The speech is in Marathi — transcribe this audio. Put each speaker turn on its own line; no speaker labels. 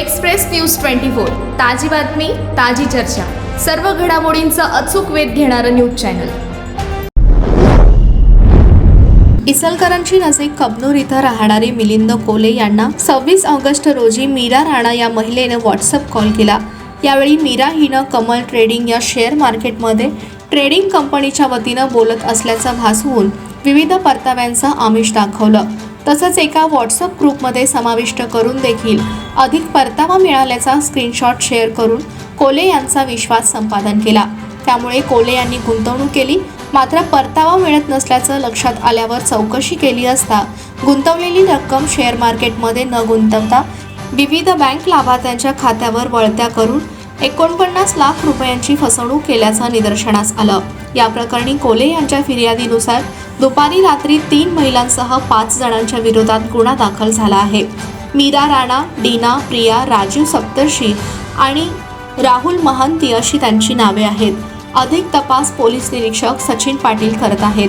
Express news twenty four. ताजी बातमी ताजी चर्चा. सर्व घडामोडींचा अचूक वेध घेणारं न्यूज चॅनल.
इचलकरंजी नजीक कबनूर इथं राहणारे मिलिंद कोले यांना सव्वीस ऑगस्ट रोजी मीरा राणा या महिलेनं व्हॉट्सअप कॉल केला. यावेळी मीरा हिनं कमल ट्रेडिंग या शेअर मार्केटमध्ये ट्रेडिंग कंपनीच्या वतीनं बोलत असल्याचं भासवून विविध परताव्यांचं आमिष दाखवलं. तसंच एका व्हॉट्सअप ग्रुपमध्ये समाविष्ट करून देखील अधिक परतावा मिळाल्याचा स्क्रीनशॉट शेअर करून कोले यांचा विश्वास संपादन केला. त्यामुळे कोले यांनी गुंतवणूक केली. मात्र परतावा मिळत नसल्याचं लक्षात आल्यावर चौकशी केली असता गुंतवलेली रक्कम शेअर मार्केटमध्ये न गुंतवता विविध बँक लाभार्थ्यांच्या खात्यावर वळत्या करून एकोणपन्नास लाख रुपयांची फसवणूक केल्याचं निदर्शनास आलं. या प्रकरणी कोले यांच्या फिर्यादीनुसार दुपारी रात्री तीन महिलांसह पाच जणांच्या विरोधात गुन्हा दाखल झाला आहे. मीरा राणा डीना प्रिया राजीव सप्तर्षी आणि राहुल महंती अशी त्यांची नावे आहेत. अधिक तपास पोलीस निरीक्षक सचिन पाटील करत आहेत.